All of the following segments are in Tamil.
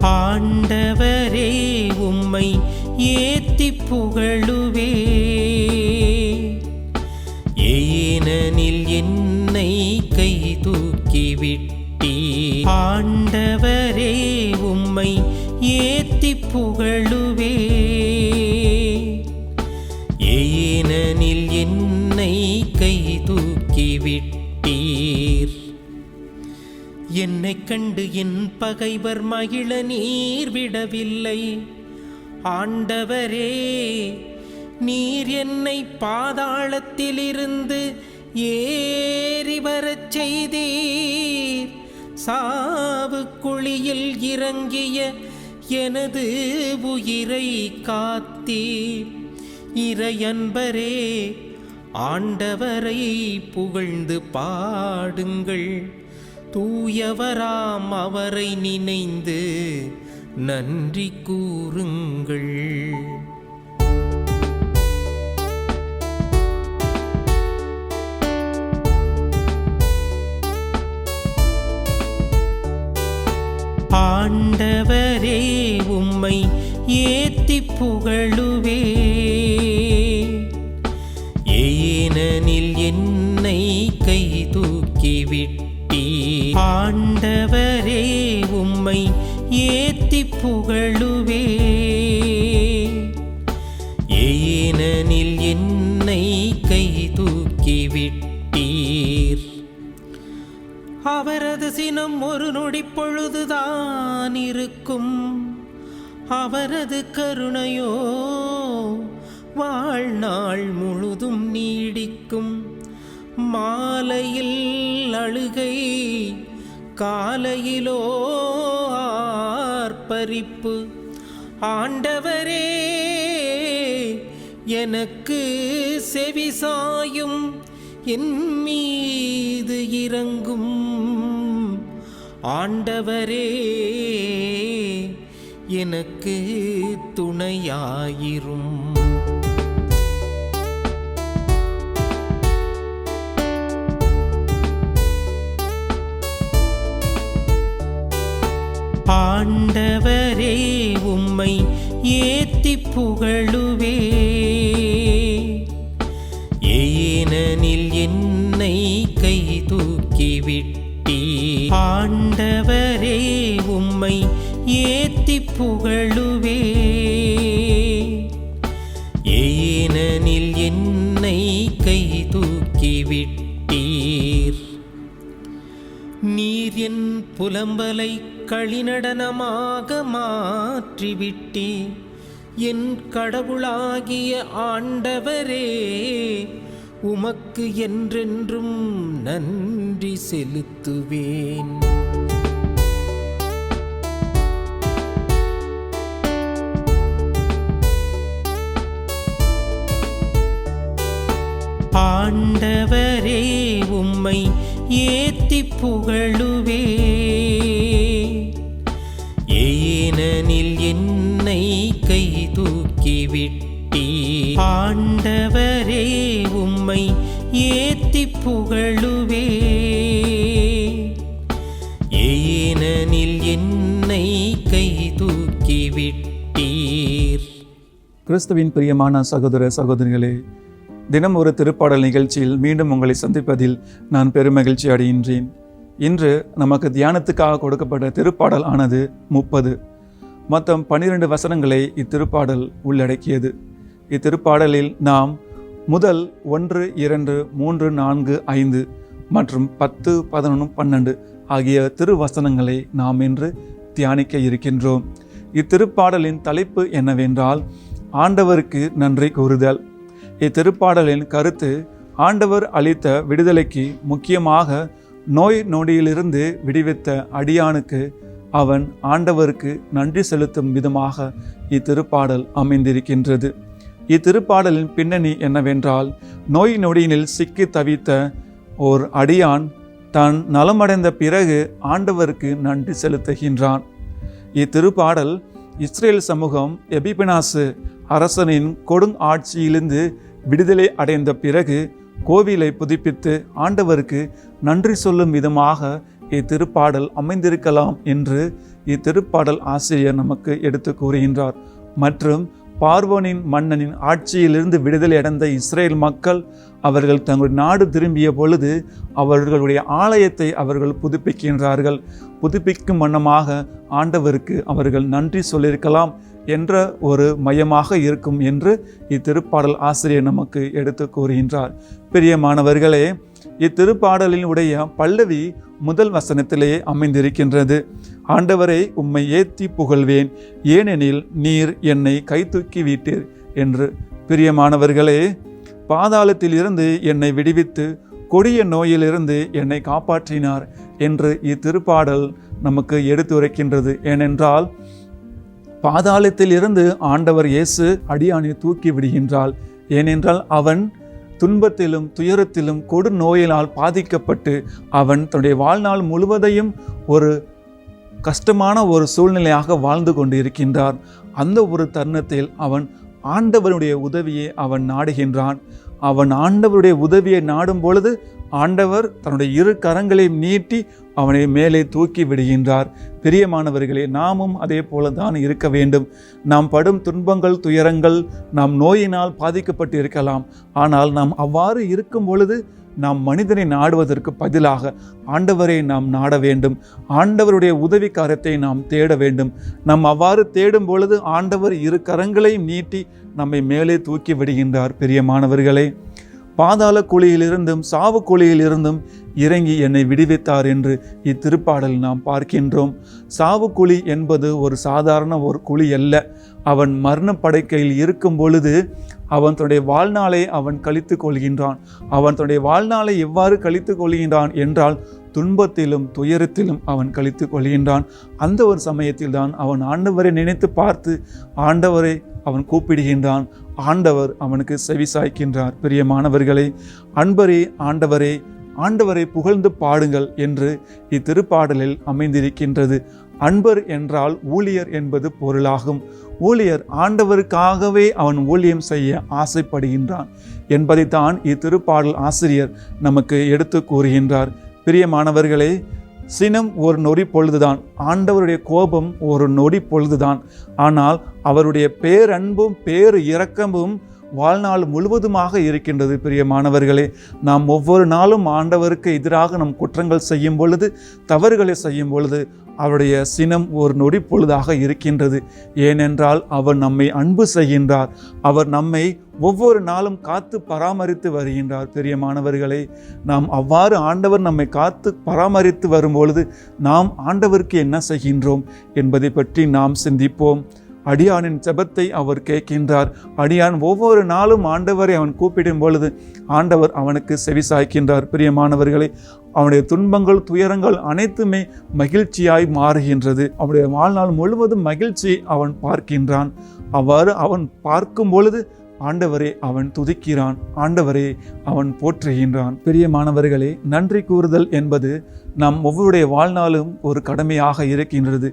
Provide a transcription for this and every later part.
ஆண்டவரே உம்மை ஏத்தி புகழுவே. ஏனெனில் என்னை கை தூக்கிவிட்டி ஆண்டவரே உம்மை ஏத்தி புகழுவே. கண்டு என் பகைவர் மகிழ நீர் விடவில்லை. ஆண்டவரே நீர் என்னை பாதாளத்திலிருந்து ஏறி வரச் செய்தீர். சாவு குழியில் இறங்கிய எனது உயிரை காத்தீர். இறையன்பரே ஆண்டவரை புகழ்ந்து பாடுங்கள். தூயவராம் அவரை நினைந்து நன்றி கூறுங்கள். ஆண்டவரே உம்மை ஏத்தி புகழுவே. ஏனெனில் என் ஆண்டவரே உம்மை ஏத்தி புகழுவே. ஏனனில் என்னை கை தூக்கிவிட்டீர் அவரது சினம் ஒரு நொடி பொழுதுதான் இருக்கும். அவரது கருணையோ வாழ்நாள் முழுதும் நீடிக்கும். மாலையில் அழுகை காலையிலோ ஆர்ப்பரிப்பு. ஆண்டவரே எனக்கு செவிசாயும் என் மீது இறங்கும். ஆண்டவரே எனக்கு துணையாயிரும். ஆண்டவரே உம்மை ஏத்தி புகழுவே. ஏனனில் என்னை கை தூக்கிவிட்டி ஆண்டவரே உம்மை ஏத்தி புகழுவே. ஏனனில் என்னை கை தூக்கிவிட்டீர் நீர் என் புலம்பலை களிநடனமாக மாற்றிவிட்டே. என் கடவுளாகிய ஆண்டவரே உமக்கு என்றென்றும் நன்றி செலுத்துவேன். ஆண்டவரே உம்மை ஏத்தி புகழுவே ஆண்டவரே உம்மை ஏத்தி புகழுவே. ஏனனில் என்னை கை தூக்கிவிட்டீர் கிறிஸ்துவின் பிரியமான சகோதர சகோதரிகளே தினம் ஒரு திருப்பாடல் நிகழ்ச்சியில் மீண்டும் உங்களை சந்திப்பதில் நான் பெருமகிழ்ச்சி அடைகின்றேன். இன்று நமக்கு தியானத்துக்காக கொடுக்கப்பட்ட திருப்பாடல் ஆனது முப்பது. மொத்தம் பன்னிரண்டு வசனங்களை இத்திருப்பாடல் உள்ளடக்கியது. இத்திருப்பாடலில் நாம் முதல் ஒன்று இரண்டு மூன்று நான்கு ஐந்து மற்றும் பத்து பதினொன்று பன்னெண்டு ஆகிய திருவசனங்களை நாம் இன்று தியானிக்க இருக்கின்றோம். இத்திருப்பாடலின் தலைப்பு என்னவென்றால் ஆண்டவருக்கு நன்றி கூறுதல். இத்திருப்பாடலின் கருத்து ஆண்டவர் அளித்த விடுதலைக்கு முக்கியமாக நோய் நொடியிலிருந்து விடுவித்த அடியானுக்கு அவன் ஆண்டவருக்கு நன்றி செலுத்தும் விதமாக இத்திருப்பாடல் அமைந்திருக்கின்றது. இத்திருப்பாடலின் பின்னணி என்னவென்றால் நோய் நொடியினில் சிக்கி தவித்த ஓர் அடியான் தான் நலமடைந்த பிறகு ஆண்டவருக்கு நன்றி செலுத்துகின்றான். இத்திருப்பாடல் இஸ்ரேல் சமூகம் எபிபினாசு அரசனின் கொடுங் ஆட்சியிலிருந்து விடுதலை அடைந்த பிறகு கோவிலை புதுப்பித்து ஆண்டவருக்கு நன்றி சொல்லும் விதமாக இத்திருப்பாடல் அமைந்திருக்கலாம் என்று இத்திருப்பாடல் ஆசிரியர் நமக்கு எடுத்து கூறுகின்றார். மற்றும் பார்வோனின் மன்னனின் ஆட்சியிலிருந்து விடுதலை அடைந்த இஸ்ரேல் மக்கள் அவர்கள் தங்களுடைய நாடு திரும்பிய பொழுது அவர்களுடைய ஆலயத்தை அவர்கள் புதுப்பிக்கின்றார்கள். புதுப்பிக்கும் வண்ணமாக ஆண்டவருக்கு அவர்கள் நன்றி சொல்லியிருக்கலாம் என்ற ஒரு மையமாக இருக்கும் என்று இத்திருப்பாடல் ஆசிரியர் நமக்கு எடுத்து கூறுகின்றார். பிரியமானவர்களே இத்திருப்பாடலின் உடைய பல்லவி முதல் வசனத்திலே அமைந்திருக்கின்றது. ஆண்டவரை உம்மை ஏத்தி புகழ்வேன். ஏனெனில் நீர் என்னை கைதூக்கி வீட்டீர் என்று. பிரியமானவர்களே பாதாளத்தில் இருந்து என்னை விடுவித்து கொடிய நோயிலிருந்து என்னை காப்பாற்றினார் என்று இத்திருப்பாடல் நமக்கு எடுத்துரைக்கின்றது. ஏனென்றால் பாதாளத்தில் இருந்து ஆண்டவர் இயேசு அடியானை தூக்கி விடுகின்றாள் ஏனென்றால் அவன் துன்பத்திலும் துயரத்திலும் கொடு நோயினால் பாதிக்கப்பட்டு அவன் தன்னுடைய வாழ்நாள் முழுவதையும் ஒரு கஷ்டமான ஒரு சூழ்நிலையாக வாழ்ந்து கொண்டு இருக்கின்றார் அந்த ஒரு தருணத்தில் அவன் ஆண்டவருடைய உதவியை அவன் நாடுகின்றான். அவன் ஆண்டவருடைய உதவியை நாடும் பொழுது ஆண்டவர் தன்னுடைய இரு கரங்களையும் நீட்டி அவனை மேலே தூக்கி விடுகின்றார். பிரியமானவர்களே நாமும் அதே போல தான் இருக்க வேண்டும். நாம் படும் துன்பங்கள் துயரங்கள் நாம் நோயினால் பாதிக்கப்பட்டு இருக்கலாம் ஆனால் நாம் அவ்வாறு இருக்கும் பொழுது நாம் மனிதனை நாடுவதற்கு பதிலாக ஆண்டவரை நாம் நாட வேண்டும். ஆண்டவருடைய உதவிக்காரத்தை நாம் தேட வேண்டும். நாம் அவ்வாறு தேடும் பொழுது ஆண்டவர் இரு கரங்களையும் நீட்டி நம்மை மேலே தூக்கி விடுகின்றார். பிரியமானவர்களே பாதாள குழியிலிருந்தும் சாவு குழியிலிருந்தும் இறங்கி என்னை விடுவித்தார் என்று இத்திருப்பாடல் நாம் பார்க்கின்றோம். சாவு குழி என்பது ஒரு சாதாரண ஒரு குழி அல்ல. அவன் மரண படைக்கையில் இருக்கும் பொழுது அவன் தன்னுடைய வாழ்நாளை அவன் கழித்து கொள்கின்றான். அவன் தன்னுடைய வாழ்நாளை எவ்வாறு கழித்து கொள்கின்றான் என்றால் துன்பத்திலும் துயரத்திலும் அவன் கழித்து கொள்கின்றான். அந்த ஒரு சமயத்தில் தான் அவன் ஆண்டவரை நினைத்து பார்த்து ஆண்டவரை அவன் கூப்பிடுகின்றான். ஆண்டவர் அவனுக்கு செவி சாய்க்கின்றார் பிரியமானவர்களே அன்பரே ஆண்டவரே ஆண்டவரை புகழ்ந்து பாடுங்கள் என்று இத்திருப்பாடலில் அமைந்திருக்கின்றது. அன்பர் என்றால் ஊழியர் என்பது பொருளாகும். ஊழியர் ஆண்டவருக்காகவே அவன் ஊழியம் செய்ய ஆசைப்படுகின்றான் என்பதைத்தான் இத்திருப்பாடல் ஆசிரியர் நமக்கு எடுத்து கூறுகின்றார். பிரியமானவர்களே சினம் ஒரு நொடி பொழுதுதான் ஆண்டவருடைய கோபம் ஒரு நொடி பொழுதுதான். ஆனால் அவருடைய பேரன்பும் பேர் இரக்கமும் வாழ்நாள் முழுவதுமாக இருக்கின்றது பிரியமானவர்களே நாம் ஒவ்வொரு நாளும் ஆண்டவருக்கு எதிராக நம் குற்றங்கள் செய்யும் பொழுது தவறுகளை செய்யும் பொழுது அவருடைய சினம் ஒரு நொடி பொழுதாக இருக்கின்றது. ஏனென்றால் அவர் நம்மை அன்பு செய்கின்றார். அவர் நம்மை ஒவ்வொரு நாளும் காத்து பராமரித்து வருகின்றார் பிரியமானவர்களே நாம் அவ்வாறு ஆண்டவர் நம்மை காத்து பராமரித்து வரும்பொழுது நாம் ஆண்டவருக்கு என்ன செய்கின்றோம் என்பதை பற்றி நாம் சிந்திப்போம். அடியானின் செபத்தை அவர் கேட்கின்றார். அடியான் ஒவ்வொரு நாளும் ஆண்டவரை அவன் கூப்பிடும் பொழுது ஆண்டவர் அவனுக்கு செவிசாய்க்கின்றார் பிரியமானவர்களே அவனுடைய துன்பங்கள் துயரங்கள் அனைத்துமே மகிழ்ச்சியாய் மாறுகின்றது. அவனுடைய வாழ்நாள் முழுவதும் மகிழ்ச்சி அவன் பார்க்கின்றான். அவ்வாறு அவன் பார்க்கும் பொழுது ஆண்டவரே அவன் துதிக்கிறான். ஆண்டவரே அவன் போற்றுகின்றான். பிரியமானவர்களே நன்றி கூறுதல் என்பது நம் ஒவ்வொருடைய வாழ்நாளும் ஒரு கடமையாக இருக்கின்றது.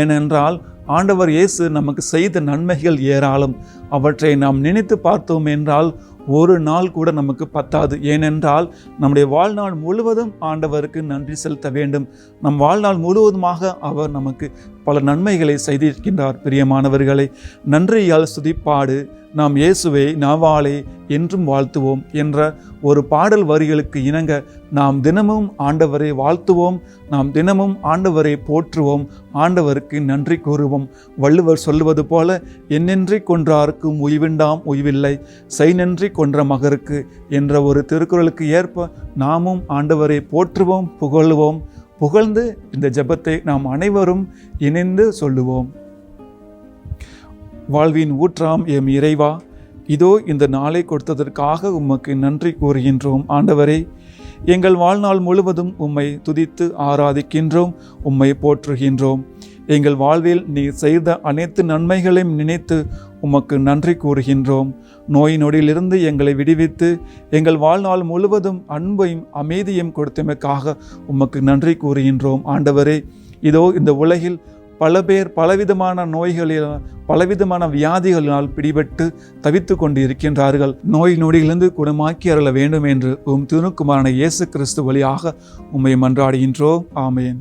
ஏனென்றால் ஆண்டவர் இயேசு நமக்கு செய்த நன்மைகள் ஏராளம். அவற்றை நாம் நினைத்து பார்த்தோம் என்றால் ஒரு நாள் கூட நமக்கு பத்தாது. ஏனென்றால் நம்முடைய வாழ்நாள் முழுவதும் ஆண்டவருக்கு நன்றி செலுத்த வேண்டும். நம் வாழ்நாள் முழுவதுமாக அவர் நமக்கு பல நன்மைகளை செய்திருக்கின்றார் பிரியமானவர்களை. நன்றியால் சுதிப்பாடு நாம் இயேசுவை நாவாலே என்றும் வாழ்த்துவோம் என்ற ஒரு பாடல் வரிகளுக்கு இணங்க நாம் தினமும் ஆண்டவரை வாழ்த்துவோம் நாம் தினமும் ஆண்டவரை போற்றுவோம் ஆண்டவருக்கு நன்றி கூறுவோம். வள்ளுவர் சொல்லுவது போல என்னென்றி கொன்றார்க்கும் உய்விண்டாம் உய்வில்லை செய்நன்றி கொன்ற மகருக்கு என்ற ஒரு திருக்குறளுக்கு ஏற்ப நாமும் ஆண்டவரை போற்றுவோம் புகழுவோம். புகழ்ந்து இந்த ஜெபத்தை நாம் அனைவரும் இணைந்து சொல்லுவோம். வாழ்வின் ஊற்றாம் எம் இறைவா இதோ இந்த நாளை கொடுத்ததற்காக உமக்கு நன்றி கூறுகின்றோம். ஆண்டவரே எங்கள் வாழ்நாள் முழுவதும் உம்மை துதித்து ஆராதிக்கின்றோம் உம்மை போற்றுகின்றோம். எங்கள் வாழ்வில் நீ செய்த அனைத்து நன்மைகளையும் நினைத்து உமக்கு நன்றி கூறுகின்றோம். நோய் நொடியிலிருந்து எங்களை விடுவித்து எங்கள் வாழ்நாள் முழுவதும் அன்பையும் அமைதியும் கொடுத்தமைக்காக உமக்கு நன்றி கூறுகின்றோம். ஆண்டவரே இதோ இந்த உலகில் பல பேர் பலவிதமான நோய்களில் பலவிதமான வியாதிகளினால் பிடிபட்டு தவித்து கொண்டு இருக்கின்றார்கள் நோய் நொடியிலிருந்து குணமாக்கி அருள வேண்டும் என்று உம் திருக்குமாரனை இயேசு கிறிஸ்து வழியாக உம்மை மன்றாடுகின்றோம். ஆமேன்.